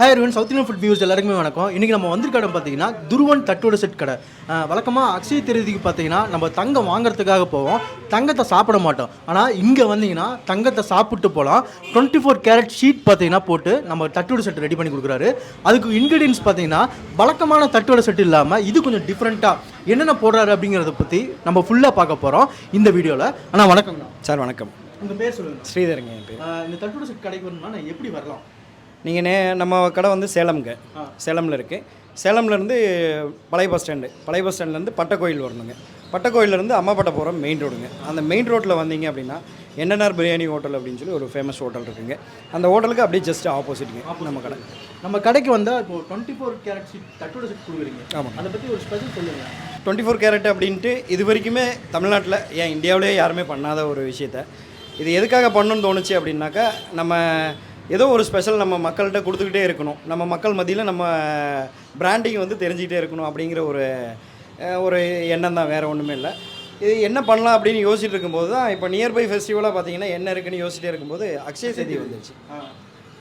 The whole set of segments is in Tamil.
Hi everyone south Indian food views எல்லாருக்குமே வணக்கம். இன்றைக்கி நம்ம வந்திருக்க இடம் பார்த்தீங்கன்னா துருவன் தட்டோட செட் கடை. வழக்கமாக அக்ஷய திருதிக்கு பார்த்தீங்கன்னா நம்ம தங்கம் வாங்குறதுக்காக போவோம். தங்கத்தை சாப்பிட மாட்டோம். ஆனால் இங்கே வந்தீங்கன்னா தங்கத்தை சாப்பிட்டு போகலாம் டுவெண்ட்டி ஃபோர் கேரட் ஷீட் பார்த்தீங்கன்னா போட்டு நம்ம தட்டோட செட் ரெடி பண்ணி கொடுக்குறாரு. அதுக்கு இன்க்ரீடியன்ஸ் பார்த்தீங்கன்னா வழக்கமான தட்டோட செட் இல்லாமல் இது கொஞ்சம் டிஃப்ரெண்ட்டாக என்னென்ன போடுறாரு அப்படிங்கிறத பற்றி நம்ம ஃபுல்லாக பார்க்க போகிறோம் இந்த வீடியோவில் ஆனால் வணக்கம்ண்ணா. சார் வணக்கம். உங்கள் பேர் சொல்லுங்கள் ஸ்ரீதருங்க என் பேர். இந்த தட்டோட செட் கடைக்கு வரணும்னா நான் எப்படி வரலாம்? நீங்கள் நே நம்ம கடை வந்து சேலம்ங்க. சேலமில் இருக்குது சேலம்லேருந்து பழைய பஸ் ஸ்டாண்டு. பழைய பஸ் ஸ்டாண்ட்லேருந்து பட்டக்கோயில் வரணுங்க. பட்டக்கோயிலேருந்து அம்மாப்பட்ட போகிற மெயின் ரோடுங்க. அந்த மெயின் ரோட்டில் வந்தீங்க அப்படின்னா என்என்ஆர் பிரியாணி ஹோட்டல் அப்படின்னு சொல்லி ஒரு ஃபேமஸ் ஹோட்டல் இருக்குங்க. அந்த ஹோட்டலுக்கு அப்படியே ஜஸ்ட் ஆப்போசிட்டுங்க நம்ம கடை. நம்ம கடைக்கு வந்தால் இப்போ டுவெண்ட்டி ஃபோர் கேரட் ஷீட் தட்டோட செட் கொடுக்குறீங்க. ஆமாம். அதை பற்றி ஒரு ஸ்பெஷல் சொல்லுங்கள் டுவெண்ட்டி ஃபோர் கேரட் அப்படின்ட்டு இது வரைக்குமே தமிழ்நாட்டில் ஏன் இந்தியாவிலே யாருமே பண்ணாத ஒரு விஷயத்த. இது எதுக்காக பண்ணணும்னு தோணுச்சு அப்படின்னாக்கா நம்ம ஏதோ ஒரு ஸ்பெஷல் நம்ம மக்கள்கிட்ட கொடுத்துக்கிட்டே இருக்கணும். நம்ம மக்கள் மத்தியில் நம்ம பிராண்டிங் வந்து தெரிஞ்சுக்கிட்டே இருக்கணும் அப்படிங்கிற ஒரு ஒரு எண்ணம் தான் வேறு ஒன்றுமே இல்லை. இது என்ன பண்ணலாம் அப்படின்னு யோசிச்சுட்டு இருக்கும்போது தான் இப்போ நியர்பை ஃபெஸ்டிவலாக பார்த்தீங்கன்னா என்ன இருக்குன்னு யோசிச்சிட்டே இருக்கும்போது அக்ஷய தேதி வந்துச்சு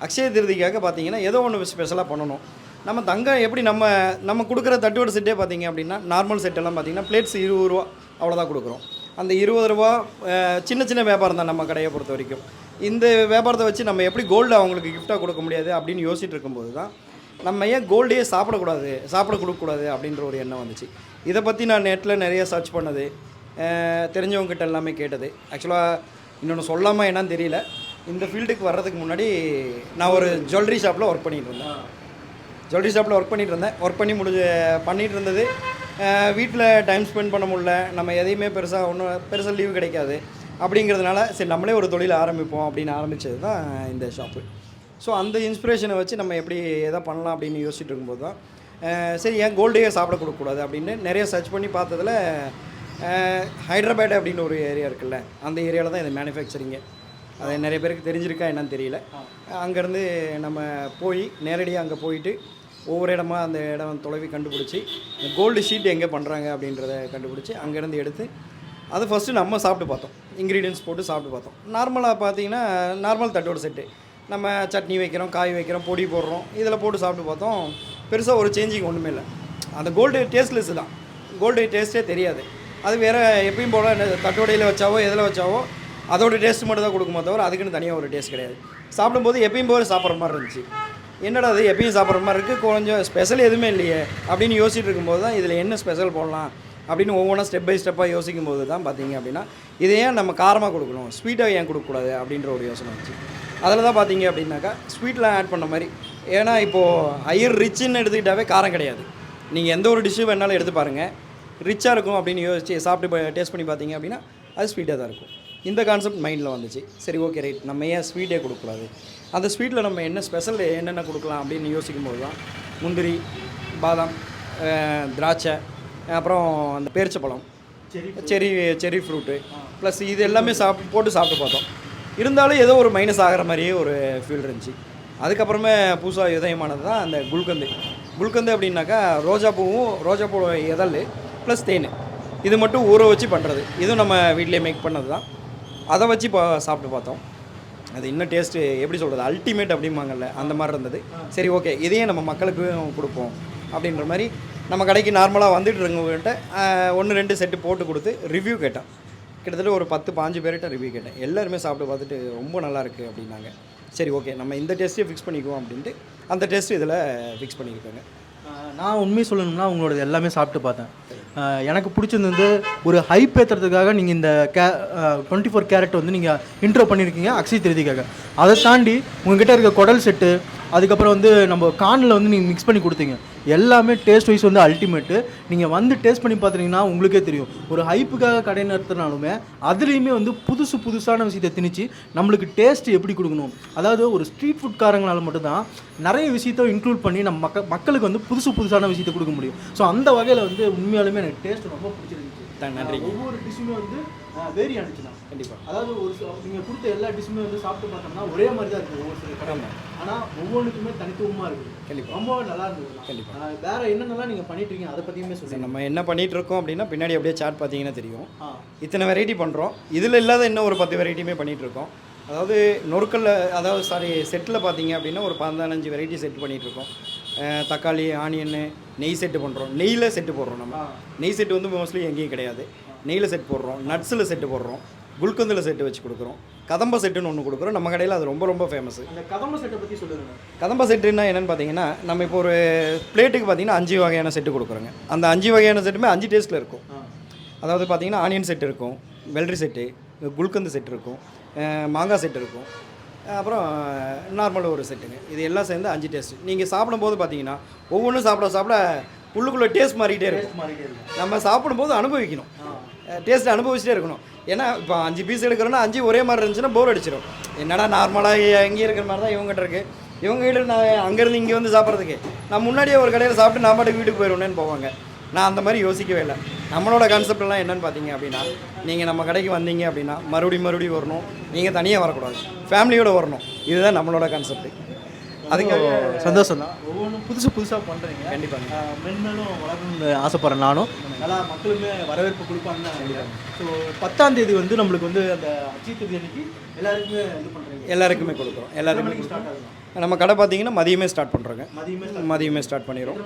அக்ஷய திருதிக்காக பார்த்தீங்கன்னா ஏதோ ஒன்று ஸ்பெஷலாக பண்ணணும். நம்ம தங்கம் எப்படி நம்ம நம்ம கொடுக்குற தட்டுவடை செட்டே பார்த்தீங்க அப்படின்னா நார்மல் செட்டெல்லாம் பார்த்தீங்கன்னா பிளேட்ஸ் இருபது ரூபா அவ்வளோதான் கொடுக்குறோம். அந்த இருபது ரூபா சின்ன சின்ன வியாபாரம் தான் நம்ம கடையை பொறுத்த வரைக்கும். இந்த வியாபாரத்தை வச்சு நம்ம எப்படி கோல்டு அவங்களுக்கு கிஃப்டாக கொடுக்க முடியாது அப்படின்னு யோசிச்சுட்டு இருக்கும்போது தான் நம்ம ஏன் கோல்டையே சாப்பிடக்கூடாது சாப்பிட கொடுக்கக்கூடாது அப்படின்ற ஒரு எண்ணம் வந்துச்சு. இதை பற்றி நான் நெட்டில் நிறைய சர்ச் பண்ணது. தெரிஞ்சவங்ககிட்ட எல்லாமே கேட்டது. ஆக்சுவலாக இன்னொன்று சொல்லாமல் என்னன்னு தெரியல. இந்த ஃபீல்டுக்கு வர்றதுக்கு முன்னாடி நான் ஒரு ஜுவல்லரி ஷாப்பில் ஒர்க் பண்ணிகிட்டு இருந்தேன். ஜுவல்லரி ஷாப்பில் ஒர்க் பண்ணிகிட்டு இருந்தேன். ஒர்க் பண்ணி முடிஞ்ச பண்ணிகிட்டு இருந்தது. வீட்டில் டைம் ஸ்பெண்ட் பண்ண முடியல. நம்ம எதையுமே பெருசாக ஒன்றும் பெருசாக லீவு கிடைக்காது. அப்படிங்கிறதுனால சரி நம்மளே ஒரு தொழில் ஆரம்பிப்போம் அப்படின்னு ஆரம்பித்தது தான் இந்த ஷாப்பு ஸோ அந்த இன்ஸ்பிரேஷனை வச்சு நம்ம எப்படி எதை பண்ணலாம் அப்படின்னு யோசிச்சுட்டு இருக்கும்போது தான் சரி ஏன் கோல்டையே சாப்பிட கொடுக்கக்கூடாது அப்படின்னு நிறைய சர்ச் பண்ணி பார்த்ததுல அஹ், ஹைதராபாத் அப்படின்னு ஒரு ஏரியா இருக்குல்ல அந்த ஏரியாவில் தான் இது மேனுஃபேக்சரிங்க அது நிறைய பேருக்கு தெரிஞ்சிருக்கா என்னன்னு தெரியல. அங்கேருந்து நம்ம போய் நேரடியாக அங்கே போயிட்டு ஒவ்வொரு இடமா அந்த இடம் தொலைவி கண்டுபிடிச்சி இந்த கோல்டு ஷீட் எங்கே பண்ணுறாங்க அப்படின்றத கண்டுபிடிச்சி அங்கேருந்து எடுத்து அதை ஃபஸ்ட்டு நம்ம சாப்பிட்டு பார்த்தோம். இன்க்ரீடியன்ஸ் போட்டு சாப்பிட்டு பார்த்தோம். நார்மலாக பார்த்தீங்கன்னா நார்மல் தட்டோட செட்டு நம்ம சட்னி வைக்கிறோம் காய் வைக்கிறோம் பொடி போடுறோம். இதில் போட்டு சாப்பிட்டு பார்த்தோம். பெருசாக ஒரு சேஞ்சிங் ஒன்றுமே இல்லை. அந்த கோல்டு டேஸ்ட்லெஸ் தான். கோல்டு டேஸ்ட்டே தெரியாது. அது வேறு எப்பயும் போல் தட்டோடையில் வச்சாவோ எதில் வச்சாவோ அதோட டேஸ்ட் மட்டும் தான் கொடுக்குமோ தவிர அதுக்குன்னு தனியாக ஒரு டேஸ்ட் கிடையாது. சாப்பிடும்போது எப்பயும் போல் சாப்பிட்ற மாதிரி இருந்துச்சு. என்னடா அது எப்பயும் சாப்பிட்ற மாதிரி இருக்குது கொஞ்சம் ஸ்பெஷல் எதுவுமே இல்லையே. அப்படின்னு யோசிச்சுட்டு இருக்கும்போது தான் இதில் என்ன ஸ்பெஷல் போடலாம்? அப்படின்னு ஒவ்வொன்றா ஸ்டெப் பை ஸ்டெப்பாக யோசிக்கும் போது தான் பார்த்தீங்க அப்படின்னா இதை ஏன் நம்ம காரமாக கொடுக்கணும்? ஸ்வீட்டாக ஏன் கொடுக்கக்கூடாது அப்படின்ற ஒரு யோசனை வந்துச்சு. அதில் தான் பார்த்தீங்க அப்படின்னாக்கா ஸ்வீட்லாம் ஆட் பண்ண மாதிரி ஏன்னா இப்போது ஹையர் ரிச்சுன்னு எடுத்துக்கிட்டாவே காரம் கிடையாது. நீங்கள் எந்த ஒரு டிஷ்ஷு வேணாலும் எடுத்து பாருங்கள் ரிச்சாக இருக்கும் அப்படின்னு யோசிச்சு சாப்பிட்டு டேஸ்ட் பண்ணி பார்த்தீங்க அப்படின்னா அது ஸ்வீட்டாக தான் இருக்கும். இந்த கான்செப்ட் மைண்டில் வந்துச்சு. சரி ஓகே ரைட் நம்ம ஏன் ஸ்வீட்டே கொடுக்கக்கூடாது? அந்த ஸ்வீட்டில் நம்ம என்ன ஸ்பெஷல் என்னென்ன கொடுக்கலாம் அப்படின்னு யோசிக்கும் போது தான் முந்திரி பாதாம் திராட்சை அப்புறம் அந்த பேரிச்சப்பழம் செரி செரி ஃப்ரூட்டு ப்ளஸ் இது எல்லாமே சாப் போட்டு சாப்பிட்டு பார்த்தோம். இருந்தாலும் ஏதோ ஒரு மைனஸ் ஆகிற மாதிரியே ஒரு ஃபீல் இருந்துச்சு. அதுக்கப்புறமே புதுசாக இதயமானது தான் அந்த குல்கந்து. குல்கந்து அப்படின்னாக்கா ரோஜாப்பூவும் ரோஜாப்பூ இதழ் ப்ளஸ் தேன். இது மட்டும் ஊற வச்சு பண்ணுறது இதுவும் நம்ம வீட்டிலே மேக் பண்ணது தான். அதை வச்சு பா சாப்பிட்டு பார்த்தோம். அது இன்னும் டேஸ்ட்டு எப்படி சொல்கிறது அல்டிமேட் அப்படிம்பாங்கல்ல அந்த மாதிரி இருந்தது. சரி ஓகே இதையே நம்ம மக்களுக்கு கொடுப்போம் அப்படின்ற மாதிரி நம்ம கடைக்கு நார்மலாக வந்துட்டு இருக்கவங்ககிட்ட ஒன்று ரெண்டு செட்டு போட்டு கொடுத்து ரிவ்யூ கேட்டேன். கிட்டத்தட்ட ஒரு பத்து பாஞ்சு பேர்கிட்ட ரிவ்யூ கேட்டேன். எல்லாருமே சாப்பிட்டு பார்த்துட்டு ரொம்ப நல்லாயிருக்கு அப்படின்னாங்க. சரி ஓகே நம்ம இந்த டெஸ்ட்டே ஃபிக்ஸ் பண்ணிக்குவோம் அப்படின்ட்டு அந்த டெஸ்ட் இதில் ஃபிக்ஸ் பண்ணியிருக்காங்க. நான் உண்மை சொல்லணும்னா உங்களோடது எல்லாமே சாப்பிட்டு பார்த்தேன். எனக்கு பிடிச்சது வந்து ஒரு ஹைப் ஏற்றுறதுக்காக நீங்கள் இந்த கே டுவெண்ட்டி ஃபோர் கேரட் வந்து நீங்கள் இன்ட்ரோ பண்ணியிருக்கீங்க அக்ஷய் திருதிக்காக அதை தாண்டி உங்ககிட்ட இருக்க குடல் செட்டு அதுக்கப்புறம் வந்து நம்ம கானில் வந்து நீங்கள் மிக்ஸ் பண்ணி கொடுத்தீங்க. எல்லாமே டேஸ்ட் வைஸ் வந்து அல்டிமேட்டு நீங்கள் வந்து டேஸ்ட் பண்ணி பார்த்துட்டீங்கன்னா உங்களுக்கே தெரியும். ஒரு ஹைப்புக்காக கடை நடத்தினாலுமே அதுலேயுமே வந்து புதுசு புதுசான விஷயத்தை திணிச்சு நம்மளுக்கு டேஸ்ட் எப்படி கொடுக்கணும்? அதாவது ஒரு ஸ்ட்ரீட் ஃபுட்காரங்களால் மட்டும்தான் நிறைய விஷயத்த இன்க்ளூட் பண்ணி நம்ம மக்க மக்களுக்கு வந்து புதுசு புதுசான விஷயத்தை கொடுக்க முடியும். ஸோ அந்த வகையில் வந்து உண்மையாலுமே எனக்கு டேஸ்ட் ரொம்ப பிடிச்சிருக்கு. நன்றி. ஒவ்வொரு டிஷ்ஷுமே வந்து வேரி ஆனிச்சுண்ணா. கண்டிப்பாக அதாவது ஒரு நீங்கள் கொடுத்த எல்லா டிஷ்ஷுமே வந்து சாப்பிட்டு பார்த்தோம்னா ஒரே மாதிரி தான் இருக்குது ஒவ்வொரு சில கடை ஆனால் ஒவ்வொன்றுக்குமே தனித்துவமாக இருக்குது. கண்டிப்பா. ரொம்ப நல்லா இருந்தது கண்டிப்பா. வேற என்னென்னலாம் நீங்கள் பண்ணிட்டு இருக்கீங்க? அதை பற்றியுமே சொல்லுங்கள் நம்ம என்ன பண்ணிகிட்டு இருக்கோம் அப்படின்னா பின்னாடி அப்படியே சாட் பார்த்தீங்கன்னா தெரியும். இத்தனை வெரைட்டி பண்ணுறோம் இதில் இல்லாத இன்னும் ஒரு பத்து வெரைட்டியுமே பண்ணிகிட்டு இருக்கோம். அதாவது நொறுக்கல்ல அதாவது சாரி செட்டில் பார்த்தீங்க அப்படின்னா ஒரு பதினஞ்சு வெரைட்டி செட் பண்ணிகிட்ருக்கோம் தக்காளி ஆனியன் நெய் செட்டு பண்ணுறோம் நெய்யில் செட்டு போடுறோம் நம்ம. நெய் செட்டு வந்து மோஸ்ட்லி எங்கேயும் கிடையாது. நெய்யில் செட் போடுறோம். நட்ஸில் செட்டு போடுறோம். குல்கந்தில் செட்டு வச்சு கொடுக்குறோம். கதம்ப செட்டுன்னு ஒன்று கொடுக்குறோம். நம்ம கடையில் அது ரொம்ப ரொம்ப ஃபேமஸ் இந்த கதம்ப செட்டை பற்றி சொல்லுங்க. கதம்ப செட்டுன்னா என்னென்னு பார்த்தீங்கன்னா நம்ம இப்போ ஒரு பிளேட்டுக்கு பார்த்தீங்கன்னா அஞ்சு வகையான செட்டு கொடுக்குறோங்க. அந்த அஞ்சு வகையான செட்டுமே அஞ்சு டேஸ்ட்டில் இருக்கும். அதாவது பார்த்தீங்கன்னா ஆனியன் செட் இருக்கும் வெள்ளரி செட்டு குல்கந்து செட் இருக்கும் மாங்காய் செட் இருக்கும். அப்புறம் நார்மல் ஒரு செட்டுங்க இது எல்லாம் சேர்ந்து அஞ்சு டேஸ்ட் நீங்கள் சாப்பிடும்போது பார்த்தீங்கன்னா ஒவ்வொன்றும் சாப்பிட சாப்பிட உள்ளுக்குள்ளே டேஸ்ட் மாறிக்கிட்டே இருக்கும். நம்ம சாப்பிடும்போது அனுபவிக்கணும். டேஸ்ட் அனுபவிச்சுட்டே இருக்கணும். ஏன்னா இப்போ அஞ்சு பீஸ் எடுக்கிறோன்னா அஞ்சு ஒரே மாதிரி இருந்துச்சுன்னா போர் அடிச்சிடும் என்னடா நார்மலாக எங்கே இருக்கிற மாதிரி தான் இவங்ககிட்ட இருக்குது இவங்க கிட்ட நான் அங்கேருந்து இங்கே வந்து சாப்பிட்றதுக்கு. நான் முன்னாடியே ஒரு கடையில் சாப்பிட்டு நான் பாட்டுக்கு வீட்டுக்கு போயிடுவேன்னு போவாங்க. நான் அந்த மாதிரி யோசிக்கவே இல்லை. நம்மளோட கான்செப்ட் எல்லாம் என்னன்னு பார்த்தீங்க அப்படின்னா நீங்கள் நம்ம கடைக்கு வந்தீங்க அப்படின்னா மறுபடியும் மறுபடியும் வரணும். நீங்கள் தனியாக வரக்கூடாது. ஃபேமிலியோட வரணும். இதுதான் நம்மளோட கான்செப்ட் அதுக்காக சந்தோஷம் தான். ஒவ்வொன்றும் புதுசு புதுசாக பண்ணுறீங்க கண்டிப்பாங்க மென்மேலும் வளரணும்னு ஆசைப்பட்றேன் நானும். நல்லா மக்களுமே வரவேற்பு கொடுப்பாங்கன்னு நான் நினைக்கிறேன் ஸோ பத்தாம் தேதி வந்து நம்மளுக்கு வந்து அந்த அஜித் தேதி அன்னைக்கு எல்லாருக்குமே இது பண்ணுறீங்க எல்லாருக்குமே கொடுக்குறோம். ஆகும் நம்ம கடை பார்த்தீங்கன்னா மதியமே ஸ்டார்ட் பண்ணுறோங்க மதியமே மதியமே ஸ்டார்ட் பண்ணிடுறோம்.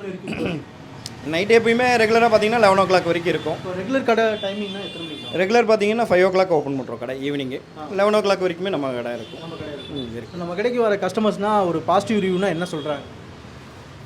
நைட் எப்பயுமே ரெகுலராக பார்த்தீங்கன்னா லெவன் ஓ கிளாக் வரைக்கும் இருக்கும். ரெகுலர் கடை டைமிங்னா எத்தனை மணிக்கு ரெகுலர் பார்த்தீங்கன்னா ஃபைவ் ஓ கிளாக் ஓப்பன் பண்ணுறோம் கடை ஈவினிங்கு லெவன் ஓ கிளாக் வரைக்குமே நம்ம கடை இருக்கும். இருக்கு. நம்ம கடைக்கு வர கஸ்டமர்ஸ்னால் ஒரு பாசிட்டிவ் ரிவ்யூனா என்ன சொல்கிறாங்க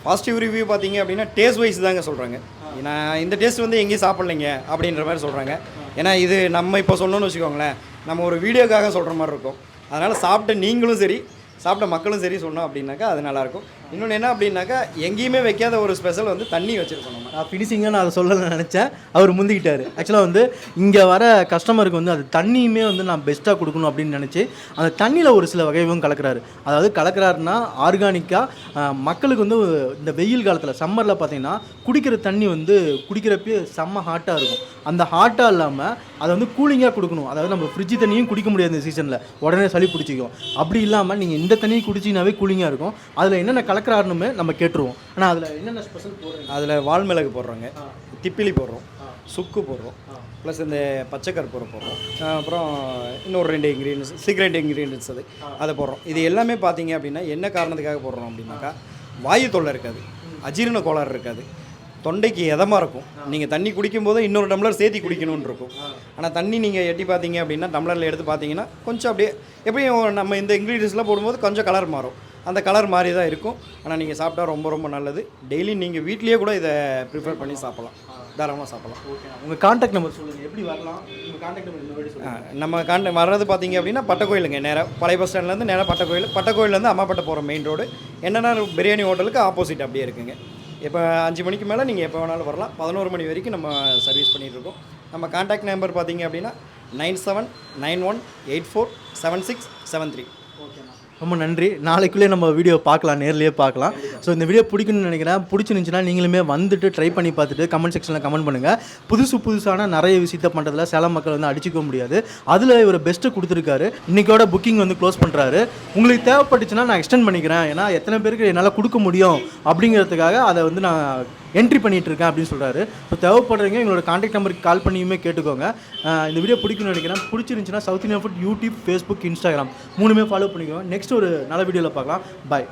பாசிட்டிவ் ரிவ்யூ பார்த்தீங்க அப்படின்னா டேஸ்ட் வைஸ் தாங்க சொல்கிறாங்க நான் இந்த டேஸ்ட் வந்து எங்கேயும் சாப்பிட்லைங்க அப்படின்ற மாதிரி சொல்கிறாங்க ஏன்னா இது நம்ம இப்போ சொன்னோன்னு வச்சுக்கோங்களேன் நம்ம ஒரு வீடியோக்காக சொல்கிற மாதிரி இருக்கும். அதனால் சாப்பிட்ட நீங்களும் சரி சாப்பிட்ட மக்களும் சரி சொன்னோம் அப்படின்னாக்கா அது நல்லாயிருக்கும் இன்னொன்று என்ன அப்படின்னாக்கா எங்கேயுமே வைக்காத ஒரு ஸ்பெஷல் வந்து தண்ணி வச்சுருக்கோம் நம்ம. நான் ஃபினிஷிங்காக நான் அதை சொல்லலை நினச்சேன். அவர் முந்திக்கிட்டார். ஆக்சுவலாக வந்து இங்கே வர கஸ்டமருக்கு வந்து அது தண்ணியுமே வந்து நான் பெஸ்ட்டாக கொடுக்கணும் அப்படின்னு நினச்சி அந்த தண்ணியில் ஒரு சில வகையும் கலக்கிறாரு. அதாவது கலக்கிறாருன்னா ஆர்கானிக்காக மக்களுக்கு வந்து இந்த வெயில் காலத்தில் சம்மரில் பார்த்தீங்கன்னா குடிக்கிற தண்ணி வந்து குடிக்கிறப்பயே செம்ம ஹாட்டாக இருக்கும். அந்த ஹாட்டாக இல்லாமல் அதை வந்து கூலிங்காக கொடுக்கணும். அதாவது நம்ம ஃப்ரிட்ஜ் தண்ணியும் குடிக்க முடியாது இந்த சீசனில் உடனே சளி பிடிச்சிக்கும். அப்படி இல்லாமல் நீங்கள் இந்த தண்ணியை குடிச்சிங்கனாவே கூலிங்காக இருக்கும். அதில் என்னென்ன கலக்கிறாருன்னு நம்ம கேட்டுருவோம். ஆனால் அதில் என்னென்ன ஸ்பெஷல் போடுறீங்க? அதில் வால்மிளகு போடுறோங்க. திப்பிலி போடுறோம். சுக்கு போடுறோம். ப்ளஸ் இந்த பச்சை கற்பூரம் போடுறோம். அப்புறம் இன்னொரு ரெண்டு இன்க்ரீடியன்ஸ் சீக்ரெட் இன்க்ரீடியன்ஸ் அது. அதை போடுறோம். இது எல்லாமே பார்த்தீங்க அப்படின்னா என்ன காரணத்துக்காக போடுறோம் அப்படின்னாக்கா வாயு தொல்லை இருக்காது. அஜீரண கோளாறு இருக்காது. தொண்டைக்கு எதமாக இருக்கும்? நீங்கள் தண்ணி குடிக்கும்போது இன்னொரு டம்ளர் சேர்த்தி குடிக்கணும்னு இருக்கும். ஆனால் தண்ணி நீங்கள் எட்டி பார்த்தீங்க அப்படின்னா டம்ளரில் எடுத்து பார்த்தீங்கன்னா கொஞ்சம் அப்படியே எப்படியும் நம்ம இந்த இன்க்ரீடியன்ஸ்லாம் போடும்போது கொஞ்சம் கலர் மாறும். அந்த கலர் மாதிரி தான் இருக்கும். ஆனால் நீங்கள் சாப்பிட்டா ரொம்ப ரொம்ப நல்லது. டெய்லி நீங்கள் வீட்லேயே கூட இதை ப்ரிஃபர் பண்ணி சாப்பிடலாம். தாராளமாக சாப்பிடலாம். உங்கள் காண்டாக்ட் நம்பர் சொல்லுங்கள் எப்படி வரலாம்? உங்கள் காண்டாக்ட் நம்பர் நம்ம காண்ட வர்றது பார்த்தீங்க அப்படின்னா பட்டக்கோயிலுங்க. நேராக பழைய பஸ் ஸ்டாண்ட்லேருந்து நேராக பட்டக்கோயில். பட்டக்கோயிலேருந்து அம்மாப்பட்ட போகிற மெயின் ரோடு என்னென்னா பிரியாணி ஹோட்டலுக்கு ஆப்போசிட் அப்படியே இருக்குங்க. இப்போ அஞ்சு மணிக்கு மேலே நீங்கள் எப்போ வேணாலும் வரலாம். பதினோரு மணி வரைக்கும் நம்ம சர்வீஸ் பண்ணிகிட்டு இருக்கோம். நம்ம காண்டாக்ட் நம்பர் பார்த்தீங்க அப்படின்னா nine seven nine one eight four seven six seven three ரொம்ப நன்றி. நாளைக்குள்ளே நம்ம வீடியோ பார்க்கலாம் நேர்லேயே பார்க்கலாம். ஸோ இந்த வீடியோ பிடிக்கும்னு நினைக்கிறேன். பிடிச்சிருந்துச்சுன்னா நீங்களுமே வந்துட்டு ட்ரை பண்ணி பார்த்துட்டு கமெண்ட் செக்ஷனில் கமெண்ட் பண்ணுங்கள் புதுசு புதுசான நிறைய விஷயத்த பண்ணுறதுல சேலம் மக்கள் வந்து அடிச்சுக்க முடியாது. அதில் இவர் பெஸ்ட்டு கொடுத்துருக்காரு. இன்றைக்கோட புக்கிங் வந்து க்ளோஸ் பண்ணுறாரு உங்களுக்கு தேவைப்பட்டுச்சுன்னா நான் எக்ஸ்டெண்ட் பண்ணிக்கிறேன். ஏன்னா எத்தனை பேருக்கு என்னால் கொடுக்க முடியும் அப்படிங்கிறதுக்காக அதை வந்து நான் என்ட்ரி பண்ணிகிட்டு இருக்கேன் அப்படின்னு சொல்கிறாரு ஸோ தேவைப்படுறவங்க எங்களோட காண்டாக்ட் நம்பருக்கு கால் பண்ணியுமே கேட்டுக்கோங்க. இந்த வீடியோ பிடிக்கும்னு நினைக்கிறேன். பிடிச்சிருந்துச்சுன்னா south Indian food YouTube Facebook Instagram மூணுமே ஃபாலோ பண்ணிக்கோங்க. நெக்ஸ்ட் ஒரு நல்ல வீடியோவில் பார்க்கலாம். பாய்